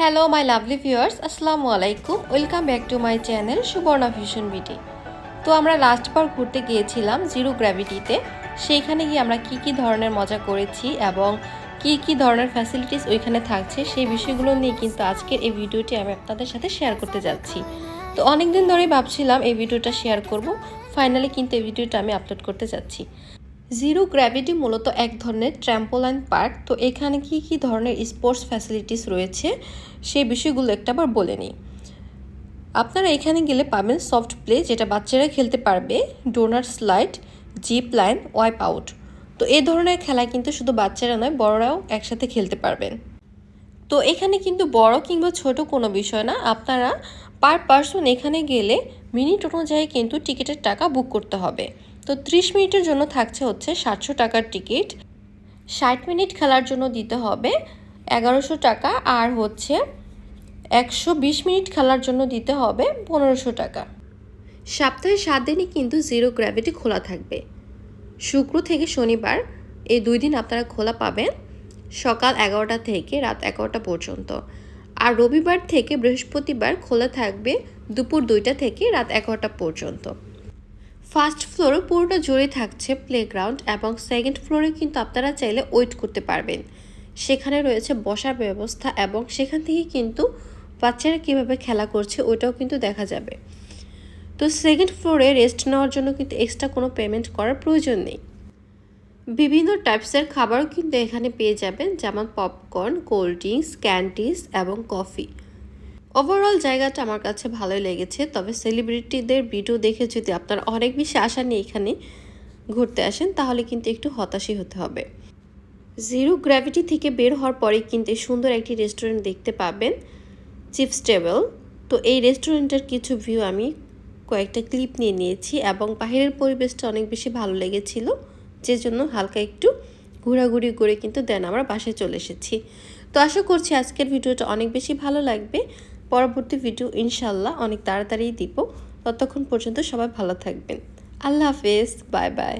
Hello my lovely viewers আসসালামু আলাইকুম welcome back to my channel Suborna vision BT তো আমরা লাস্ট বার ঘুরতে গিয়েছিলাম জিরো গ্র্যাভিটিতে সেইখানে গিয়ে আমরা কি কি ধরনের মজা করেছি এবং কি কি ধরনের ফ্যাসিলিটিস ওইখানে থাকছে সেই বিষয়গুলো নিয়ে কিন্তু আজকের এই ভিডিওটি আমি আপনাদের সাথে শেয়ার করতে যাচ্ছি। তো অনেক দিন ধরেই ভাবছিলাম এই ভিডিওটা শেয়ার করব। ফাইনালি কিন্তু এই ভিডিওটা আমি আপলোড করতে যাচ্ছি। জিরো গ্র্যাভিটি মূলত এক ধরনের ট্র্যাম্পোলাইন পার্ক তো এখানে কি কি ধরনের স্পোর্টস ফ্যাসিলিটিস রয়েছে সেই বিষয়গুলো একটা আবার বলে নিই। আপনারা এখানে গেলে পাবেন সফট প্লে যেটা বাচ্চারা খেলতে পারবে donor slide zip line wipe out তো এ ধরনের খেলা কিন্তু শুধু বাচ্চারা নয়, বড়রাও একসাথে খেলতে পারবেন। তো এখানে কিন্তু বড় কিংবা ছোট কোনো বিষয় না, আপনারা পার পার্সন এখানে গেলে মিনিট অনুযায়ী কিন্তু টিকিটের টাকা বুক করতে হবে। তো ত্রিশ মিনিটের জন্য থাকছে হচ্ছে সাতশো টাকার টিকিট। ষাট মিনিট খেলার জন্য দিতে হবে, এগারোশো টাকা আর হচ্ছে একশো বিশ মিনিট খেলার জন্য দিতে হবে পনেরোশো টাকা। সপ্তাহে সাত দিনই কিন্তু জিরো গ্র্যাভিটি খোলা থাকবে। শুক্র থেকে শনিবার এই দুই দিন আপনারা খোলা পাবেন, সকাল এগারোটা থেকে রাত এগারোটা পর্যন্ত। আর রবিবার থেকে বৃহস্পতিবার খোলা থাকবে দুপুর দুইটা থেকে রাত এগারোটা পর্যন্ত। ফার্স্ট ফ্লোরে পুরোটা জুড়ে থাকছে প্লেগ্রাউন্ড এবং সেকেন্ড ফ্লোরে কিন্তু আপনারা চাইলে ওয়েট করতে পারবেন। সেখানে রয়েছে বসার ব্যবস্থা এবং সেখান থেকে কিন্তু বাচ্চারা কীভাবে খেলা করছে ওইটাও কিন্তু দেখা যাবে। তো সেকেন্ড ফ্লোরে রেস্ট নেওয়ার জন্য কিন্তু এক্সট্রা কোনো পেমেন্ট করার প্রয়োজন নেই। বিভিন্ন টাইপসের খাবারও কিন্তু এখানে পেয়ে যাবেন, যেমন পপকর্ন কোল্ড ড্রিঙ্কস ক্যান্ডিস এবং কফি ওভারঅল জায়গাটা আমার কাছে ভালোই লেগেছে, তবে সেলিব্রিটিদের ভিডিও দেখে যদি আপনারা অনেক বেশি আশা নিয়ে এখানে ঘুরতে আসেন, তাহলে কিন্তু একটু হতাশই হতে হবে। জিরো গ্র্যাভিটি থেকে বের হওয়ার পরে কিন্তু সুন্দর একটি রেস্টুরেন্ট দেখতে পাবেন চিপস টেবল তো এই রেস্টুরেন্টের কিছু ভিউ আমি কয়েকটা ক্লিপ নিয়ে নিয়েছি এবং বাহিরের পরিবেশটা অনেক বেশি ভালো লেগেছিল যে জন্য হালকা একটু ঘোরাঘুরি করে কিন্তু দেন আমরা বাসায় চলে এসেছি। তো আশা করছি আজকের ভিডিওটা অনেক বেশি ভালো লাগবে। পরবর্তী ভিডিও ইনশাল্লাহ অনেক তাড়াতাড়ি দিব। ততক্ষণ পর্যন্ত সবাই ভালো থাকবেন। আল্লাহ হাফেজ, বাই বাই।